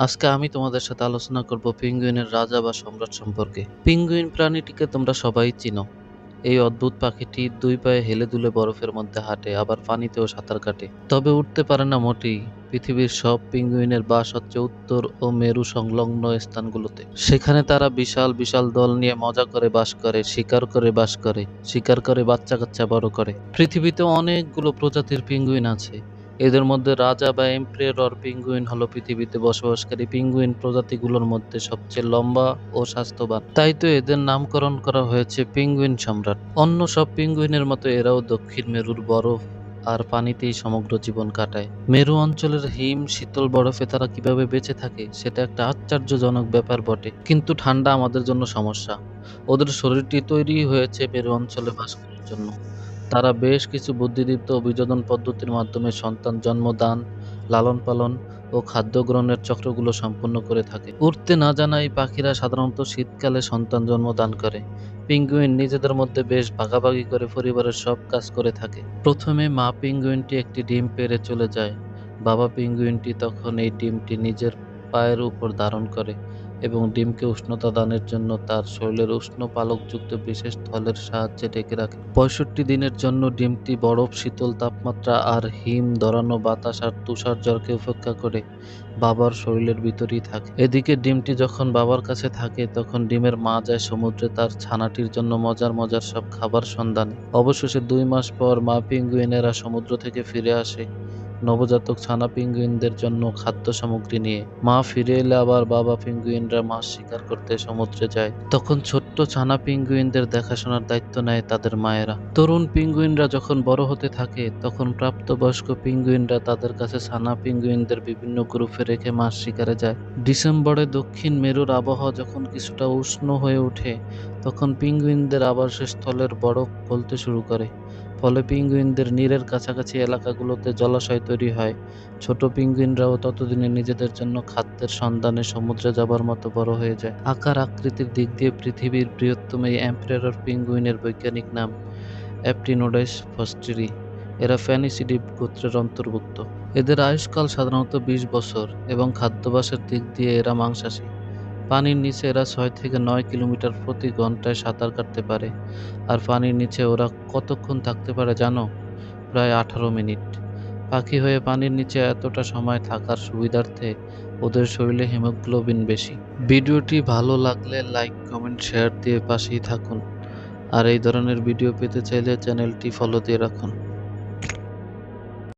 আজকে আমি তোমাদের সাথে আলোচনা করব পেঙ্গুইনের রাজা বা সম্রাট সম্পর্কে। পেঙ্গুইন প্রাণীটিকে তোমরা সবাই চিনো। এই অদ্ভুত পাখিটি দুই পায়ে হেলে দুলে বরফের মধ্যে হাঁটে, আবার পানিতেও সাঁতার কাটে। তবে উঠতে পারে না মোটেই পৃথিবীর সব পিঙ্গুইনের বাস হচ্ছে উত্তর ও মেরু সংলগ্ন স্থানগুলোতে। সেখানে তারা বিশাল বিশাল দল নিয়ে মজা করে বাস করে, শিকার করে বাস করে, শিকার করে বাচ্চা কাচ্চা বড় করে। পৃথিবীতে অনেকগুলো প্রজাতির পিঙ্গুইন আছে। এদের মধ্যে রাজা বা এম্প্রেরর পিঙ্গুইন হলো পৃথিবীতে বসবাসকারী পিঙ্গুইন প্রজাতিগুলোর মধ্যে সবচেয়ে লম্বা ও স্বাস্থ্যবান। তাই তো এদের নামকরণ করা হয়েছে পিঙ্গুইন সম্রাট। অন্য সব পিঙ্গুইনের মতো এরাও দক্ষিণ মেরুর বরফ আর পানিতেই সমগ্র জীবন কাটায়। মেরু অঞ্চলের হিম, শীতল বরফে তারা কীভাবে বেঁচে থাকে, সেটা একটা আশ্চর্যজনক ব্যাপার বটে। কিন্তু ঠান্ডা আমাদের জন্য সমস্যা। ওদের শরীরটি তৈরি হয়েছে মেরু অঞ্চলে বাস করার জন্য। তারা বেশ কিছু বুদ্ধিদীপ্ত অভিযোজন পদ্ধতির মাধ্যমে সন্তান জন্মদান লালন পালন ও খাদ্য গ্রহণের চক্রগুলো সম্পন্ন করে থাকে। উঠতে না জানা এই পাখিরা সাধারণত শীতকালে সন্তান জন্মদান করে। পিঙ্গুইন নিজেদের মধ্যে বেশ ভাগাভাগি করে পরিবারের সব কাজ করে থাকে। প্রথমে মা পিঙ্গুইনটি একটি ডিম পেড়ে চলে যায়। বাবা পিঙ্গুইনটি তখন এই ডিমটি নিজের পায়ের উপর ধারণ করে। এবং ডিমকে উষ্ণতা দানের জন্য তার শরীরের উষ্ণ পালকযুক্ত বিশেষ থলের সাহায্যে ঢেকে রাখে। পঁয়ষট্টি দিনের জন্য ডিমটি বরফ, শীতল তাপমাত্রা আর হিম দরানো বাতাস আর তুষার জ্বরকে উপেক্ষা করে বাবার শরীরের ভিতরেই থাকে। এদিকে ডিমটি যখন বাবার কাছে থাকে, তখন ডিমের মা যায় সমুদ্রে তার ছানাটির জন্য মজার মজার সব খাবার সন্ধানে। অবশেষে দুই মাস পর মা পিঙ্গুইনেরা সমুদ্র থেকে ফিরে আসে। নবজাতক ছানা পিঙ্গুইনদের জন্য খাদ্য সামগ্রী নিয়ে। মা ফিরে এলে আবার বাবা পিঙ্গুইনরা মাছ শিকার করতে সমুদ্রে যায়। তখন ছোট্ট ছানা পিঙ্গুইনদের দেখাশোনার দায়িত্ব নেয় তাদের মায়েরা। তরুণ পিঙ্গুইনরা যখন বড় হতে থাকে, তখন প্রাপ্তবয়স্ক পিঙ্গুইনরা তাদের কাছে ছানা পিঙ্গুইনদের বিভিন্ন গ্রুপে রেখে মাছ শিকারে যায়। ডিসেম্বরে দক্ষিণ মেরুর আবহাওয়া যখন কিছুটা উষ্ণ হয়ে ওঠে, তখন পিঙ্গুইনদের আবাসস্থলের বরফ গলতে শুরু করে। ফলে পিঙ্গুইনদের নীরের কাছাকাছি এলাকাগুলোতে জলাশয় তৈরি হয়। ছোট পিঙ্গুইনরাও ততদিনে নিজেদের জন্য খাদ্যের সন্ধানে সমুদ্রে যাবার মতো বড় হয়ে যায়। আকার আকৃতির দিক দিয়ে পৃথিবীর বৃহত্তম এই এম্পায়ার পিঙ্গুইনের বৈজ্ঞানিক নাম অ্যাপটিনোডাইস ফস্টিরি। এরা ফ্যানিসিডি গোত্রের অন্তর্ভুক্ত। এদের আয়ুষ্কাল সাধারণত বিশ বছর এবং খাদ্যাভ্যাসের দিক দিয়ে এরা মাংসাশী। পানির নিচে এরা ছয় থেকে নয় কিলোমিটার প্রতি ঘন্টায় সাঁতার কাটতে পারে। আর পানির নিচে ওরা কতক্ষণ থাকতে পারে জানো? প্রায় আঠারো মিনিট। পাখি হয়ে পানির নিচে এতটা সময় থাকার সুবিধার্থে ওদের শরীরে হিমোগ্লোবিন বেশি। ভিডিওটি ভালো লাগলে লাইক, কমেন্ট, শেয়ার দিয়ে পাশেই থাকুন। আর এই ধরনের ভিডিও পেতে চাইলে চ্যানেলটি ফলো দিয়ে রাখুন।